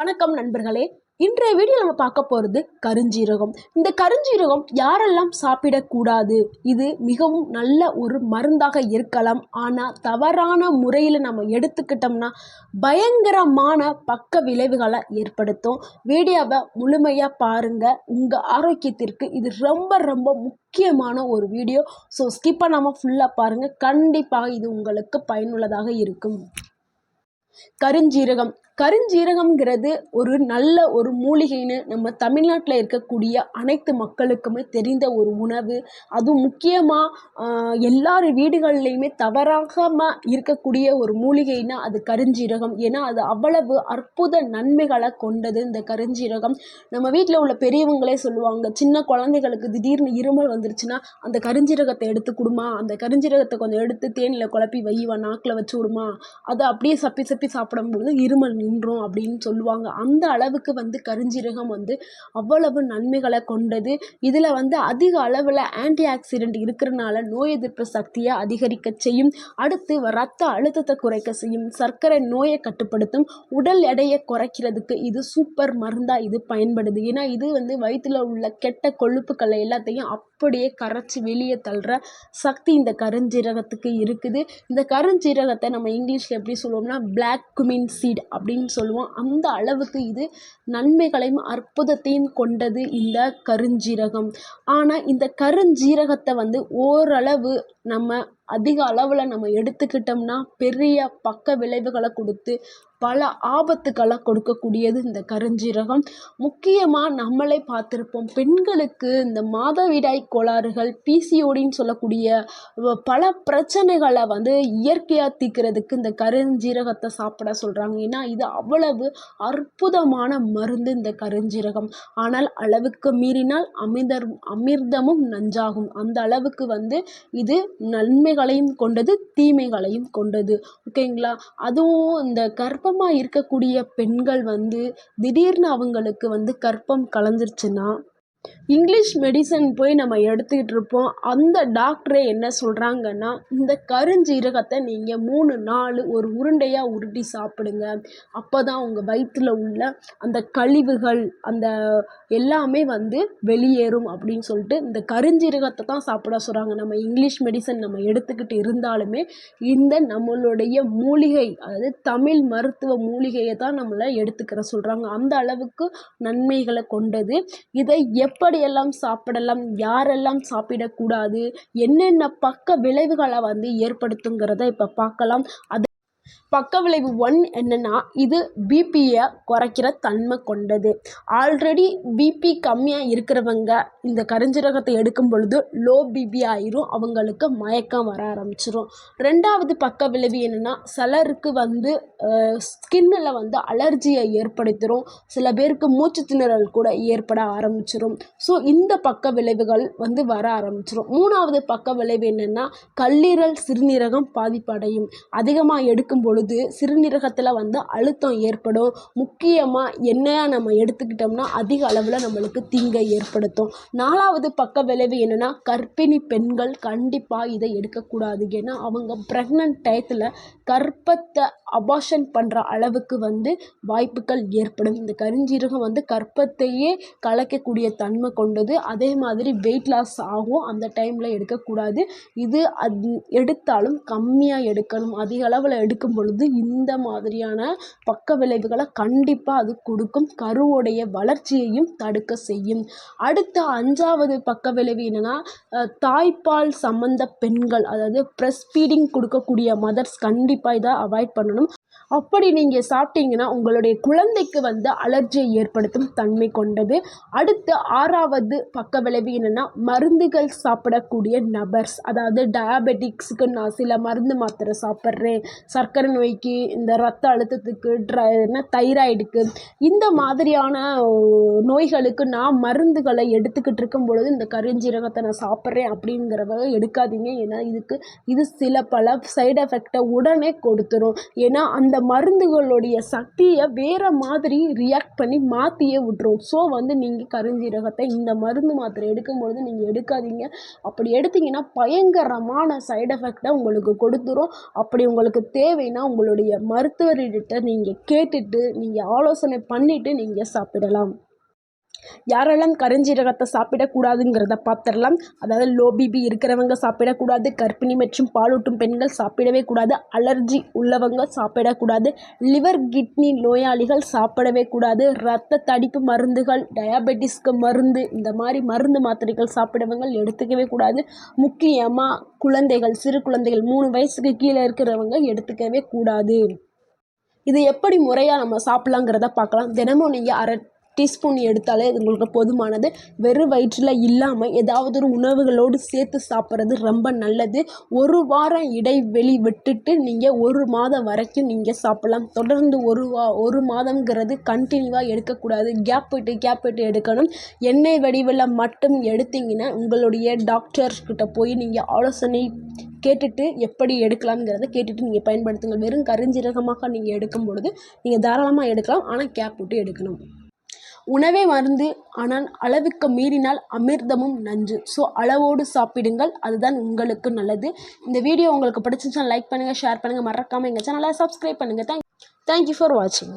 வணக்கம் நண்பர்களே. இன்றைய வீடியோ நம்ம பார்க்க போகிறது கருஞ்சீரகம். இந்த கருஞ்சீரகம் யாரெல்லாம் சாப்பிடக்கூடாது? இது மிகவும் நல்ல ஒரு மருந்தாக இருக்கலாம். ஆனால் தவறான முறையில் நம்ம எடுத்துக்கிட்டோம்னா பயங்கரமான பக்க விளைவுகளை ஏற்படுத்தும். வீடியோவை முழுமையாக பாருங்கள் உங்கள் ஆரோக்கியத்திற்கு இது ரொம்ப ரொம்ப முக்கியமான ஒரு வீடியோ. ஸோ ஸ்கிப் பண்ணாமல் ஃபுல்லாக பாருங்கள் கண்டிப்பாக இது உங்களுக்கு பயனுள்ளதாக இருக்கும். கருஞ்சீரகம் கருஞ்சீரகம்ங்கிறது ஒரு நல்ல ஒரு மூலிகைன்னு நம்ம தமிழ்நாட்டில் இருக்கக்கூடிய அனைத்து மக்களுக்குமே தெரிந்த ஒரு உணவு. அதுவும் முக்கியமாக எல்லார் வீடுகள்லையுமே தவறாகாமல் இருக்கக்கூடிய ஒரு மூலிகைன்னா அது கருஞ்சீரகம். ஏன்னா அது அவ்வளவு அற்புத நன்மைகளை கொண்டது இந்த கருஞ்சீரகம். நம்ம வீட்டில் உள்ள பெரியவங்களே சொல்லுவாங்க சின்ன குழந்தைகளுக்கு திடீர்னு இருமல் வந்துருச்சுன்னா அந்த கருஞ்சீரகத்தை எடுத்து கொடுமா? அந்த கருஞ்சீரகத்தை கொஞ்சம் எடுத்து தேனில் குழப்பி வைவா நாக்கில் வச்சு விடுமா? அதை அப்படியே சப்பி சப்பி சாப்பிடும்பொழுது இருமல் நின்றோம் அப்படின்னு சொல்லுவாங்க. அந்த அளவுக்கு வந்து கருஞ்சீரகம் வந்து அவ்வளவு நன்மைகளை கொண்டது. இதில் வந்து அதிக அளவில் ஆன்டி ஆக்சிடென்ட் இருக்கிறனால நோய் எதிர்ப்பு சக்தியை அதிகரிக்க செய்யும். அடுத்து ரத்த அழுத்தத்தை குறைக்க செய்யும். சர்க்கரை நோயை கட்டுப்படுத்தும். உடல் எடையை குறைக்கிறதுக்கு இது சூப்பர் மருந்தாக இது பயன்படுது. ஏன்னா இது வந்து வயிற்றில் உள்ள கெட்ட கொழுப்புக்களை எல்லாத்தையும் அப் அப்படியே கரைச்சி வெளியே தள்ளுற சக்தி இந்த கருஞ்சீரகத்துக்கு இருக்குது. இந்த கருஞ்சீரகத்தை நம்ம இங்கிலீஷில் எப்படி சொல்லுவோம்னா பிளாக் குமின் சீட் அப்படின்னு சொல்லுவோம். அந்த அளவுக்கு இது நன்மைகளையும் அற்புதத்தையும் கொண்டது இந்த கருஞ்சீரகம். ஆனால் இந்த கருஞ்சீரகத்தை வந்து ஓரளவு நம்ம அதிக அளவில் நம்ம எடுத்துக்கிட்டோம்னா பெரிய பக்க விளைவுகளை கொடுத்து பல ஆபத்துக்களை கொடுக்கக்கூடியது இந்த கருஞ்சீரகம். முக்கியமாக நம்மளே பார்த்துருப்போம் பெண்களுக்கு இந்த மாதவிடாய் கோளாறுகள் பிசிஓடின்னு சொல்லக்கூடிய பல பிரச்சனைகளை வந்து இயற்கையாக தீர்க்கிறதுக்கு இந்த கருஞ்சீரகத்தை சாப்பிட சொல்கிறாங்க ஏன்னா இது அவ்வளவு அற்புதமான மருந்து இந்த கருஞ்சீரகம். ஆனால் அளவுக்கு மீறினால் அமிர்தம் அமிர்தமும் நஞ்சாகும். அந்த அளவுக்கு வந்து இது நன்மை நன்மைகளையும் கொண்டது தீமைகளையும் கொண்டது. ஓகேங்களா அதுவும் இந்த கர்ப்பமாக இருக்கக்கூடிய பெண்கள் வந்து திடீர்னு அவங்களுக்கு வந்து கர்ப்பம் கலந்துருச்சுன்னா இங்கிலீஷ் மெடிசன் போய் நம்ம எடுத்துக்கிட்டு இருப்போம் அந்த டாக்டரே என்ன சொல்கிறாங்கன்னா இந்த கருஞ்சீரகத்தை நீங்கள் மூணு நாலு ஒரு உருண்டையாக உருட்டி சாப்பிடுங்க. அப்போ தான் உங்கள் வயிற்றில் உள்ள அந்த கழிவுகள் அந்த எல்லாமே வந்து வெளியேறும் அப்படின்னு சொல்லிட்டு இந்த கருஞ்சீரகத்தை தான் சாப்பிட சொல்கிறாங்க நம்ம இங்கிலீஷ் மெடிசன் நம்ம எடுத்துக்கிட்டு இருந்தாலுமே இந்த நம்மளுடைய மூலிகை அதாவது தமிழ் மருத்துவ மூலிகையை தான் நம்மளை எடுத்துக்கிற சொல்கிறாங்க அந்த அளவுக்கு நன்மைகளை கொண்டது. இதை எப்படியெல்லாம் சாப்பிடலாம் யாரெல்லாம் சாப்பிடக்கூடாது என்னென்ன பக்க விளைவுகளை வந்து ஏற்படுத்துங்கிறத இப்போ பார்க்கலாம். அது பக்க விளைவு ஒன் என்னென்னா இது பிபியை குறைக்கிற தன்மை கொண்டது. ஆல்ரெடி பிபி கம்மியாக இருக்கிறவங்க இந்த கருஞ்சீரகத்தை எடுக்கும் பொழுது லோ பிபி ஆயிரும் அவங்களுக்கு மயக்கம் வர ஆரம்பிச்சிடும் ரெண்டாவது பக்க விளைவு என்னென்னா சிலருக்கு வந்து ஸ்கின்னில் வந்து அலர்ஜியை ஏற்படுத்திடும் சில பேருக்கு மூச்சு திணறல் கூட ஏற்பட ஆரம்பிச்சிடும் ஸோ இந்த பக்க விளைவுகள் வந்து வர ஆரம்பிச்சிடும் மூணாவது பக்க விளைவு என்னென்னா கல்லீரல் சிறுநீரகம் பாதிப்படையும். அதிகமாக எடுக்கும் பொழுது போது சிறுநீரகத்தில் வந்து அழுத்தம் ஏற்படும். முக்கியமாக எண்ணெயாக நம்ம எடுத்துக்கிட்டோம்னா அதிக அளவில் நம்மளுக்கு தீங்கை ஏற்படுத்தும். நாலாவது பக்க விளைவு என்னென்னா கர்ப்பிணி பெண்கள் கண்டிப்பாக இதை எடுக்கக்கூடாது. ஏன்னா அவங்க ப்ரெக்னென்ட் டயத்தில் கர்ப்பத்தை அபாஷன் பண்ணுற அளவுக்கு வந்து வாய்ப்புகள் ஏற்படும். இந்த கருஞ்சீரகம் வந்து கற்பத்தையே கலக்கக்கூடிய தன்மை கொண்டது. அதே மாதிரி வெயிட் லாஸ் ஆகும். அந்த டைமில் எடுக்கக்கூடாது. இது அது எடுத்தாலும் கம்மியாக எடுக்கணும். அதிக அளவில் எடுக்கும் பொழுது பொழுது இந்த மாதிரியான பக்க விளைவுகளை கண்டிப்பாக அது கொடுக்கும். கருவுடைய வளர்ச்சியையும் தடுக்க செய்யும். அடுத்த அஞ்சாவது பக்க விளைவு என்னென்னா தாய்ப்பால் சம்மந்த பெண்கள் அதாவது ப்ரெஸ் ஃபீடிங் கொடுக்கக்கூடிய மதர்ஸ் கண்டிப்பாக இதை அவாய்ட் பண்ணணும். அப்படி நீங்கள் சாப்பிட்டீங்கன்னா உங்களுடைய குழந்தைக்கு வந்து அலர்ஜியை ஏற்படுத்தும் தன்மை கொண்டது. அடுத்து ஆறாவது பக்க விளைவு என்னென்னா மருந்துகள் சாப்பிடக்கூடிய நபர்ஸ். அதாவது டயாபெட்டிக்ஸுக்கு நான் சில மருந்து மாத்திரை சாப்பிட்றேன். சர்க்கரை நோய்க்கு இந்த ரத்த அழுத்தத்துக்கு ட்ர என்ன தைராய்டுக்கு இந்த மாதிரியான நோய்களுக்கு நான் மருந்துகளை எடுத்துக்கிட்டு இருக்கும் பொழுது இந்த கருஞ்சீரகத்தை நான் சாப்பிட்றேன் அப்படிங்கிறவ எடுக்காதீங்க. ஏன்னா இதுக்கு இது சில பல சைடு எஃபெக்டை உடனே கொடுத்துரும். ஏன்னா அந்த மருந்துகளுடைய சக்தியை வேறு மாதிரி ரியாக்ட் பண்ணி மாற்றியே விட்ரும் ஸோ வந்து நீங்கள் கருஞ்சீரகத்தை இந்த மருந்து மாத்திரை எடுக்கும்பொழுது நீங்கள் எடுக்காதீங்க. அப்படி எடுத்தீங்கன்னா பயங்கரமான சைடு எஃபெக்டை உங்களுக்கு கொடுத்துரும். அப்படி உங்களுக்கு தேவைன்னா உங்களுடைய மருத்துவர்கிட்ட நீங்கள் கேட்டுட்டு நீங்கள் ஆலோசனை பண்ணிவிட்டு நீங்கள் சாப்பிடலாம். யாரெல்லாம் கருஞ்சீரகத்தை சாப்பிடக்கூடாதுங்கிறத பார்த்துடலாம். அதாவது லோ பிபி இருக்கிறவங்க சாப்பிடக்கூடாது கர்ப்பிணி மற்றும் பாலூட்டும் பெண்கள் சாப்பிடவே கூடாது அலர்ஜி உள்ளவங்க சாப்பிடக்கூடாது லிவர் கிட்னி நோயாளிகள் சாப்பிடவே கூடாது இரத்த தடிப்பு மருந்துகள் டயாபெட்டிஸ்க்கு மருந்து இந்த மாதிரி மருந்து மாத்திரைகள் சாப்பிடவங்க எடுத்துக்கவே கூடாது. முக்கியமாக குழந்தைகள் சிறு குழந்தைகள் மூணு வயசுக்கு கீழே இருக்கிறவங்க எடுத்துக்கவே கூடாது. இது எப்படி முறையாக நம்ம சாப்பிட்லாங்கிறத பார்க்கலாம். தினமும் நீங்கள் அரை டீஸ்பூன் எடுத்தாலே அது உங்களுக்கு போதுமானது. வெறும் வயிற்றில் இல்லாமல் ஏதாவது ஒரு உணவுகளோடு சேர்த்து சாப்பிட்றது ரொம்ப நல்லது. ஒரு வாரம் இடைவெளி விட்டுட்டு நீங்கள் ஒரு மாதம் வரைக்கும் நீங்கள் சாப்பிட்லாம். தொடர்ந்து ஒரு வா ஒரு மாதங்கிறது கண்டினியூவாக எடுக்கக்கூடாது. கேப் விட்டு கேப் விட்டு எடுக்கணும். எண்ணெய் வடிவில் மட்டும் எடுத்தீங்கன்னா உங்களுடைய டாக்டர்கிட்ட போய் நீங்கள் ஆலோசனை கேட்டுட்டு எப்படி எடுக்கலாம்ங்கிறத கேட்டுட்டு நீங்கள் பயன்படுத்துங்கள் வெறும் கருஞ்சீரகமாக நீங்கள் எடுக்கும் பொழுது நீங்கள் தாராளமாக எடுக்கலாம். ஆனால் கேப் விட்டு எடுக்கணும். உணவே மருந்து ஆனால் அளவுக்கு மீறினால் அமிர்தமும் நஞ்சு. ஸோ அளவோடு சாப்பிடுங்கள். அதுதான் உங்களுக்கு நல்லது. இந்த வீடியோ உங்களுக்கு பிடிச்சிருந்துச்சுன்னா லைக் பண்ணுங்கள் ஷேர் பண்ணுங்கள் மறக்காமல் எங்கள் சேனலை சப்ஸ்கிரைப் பண்ணுங்கள் தேங்க் தேங்க்யூ ஃபார் வாட்சிங்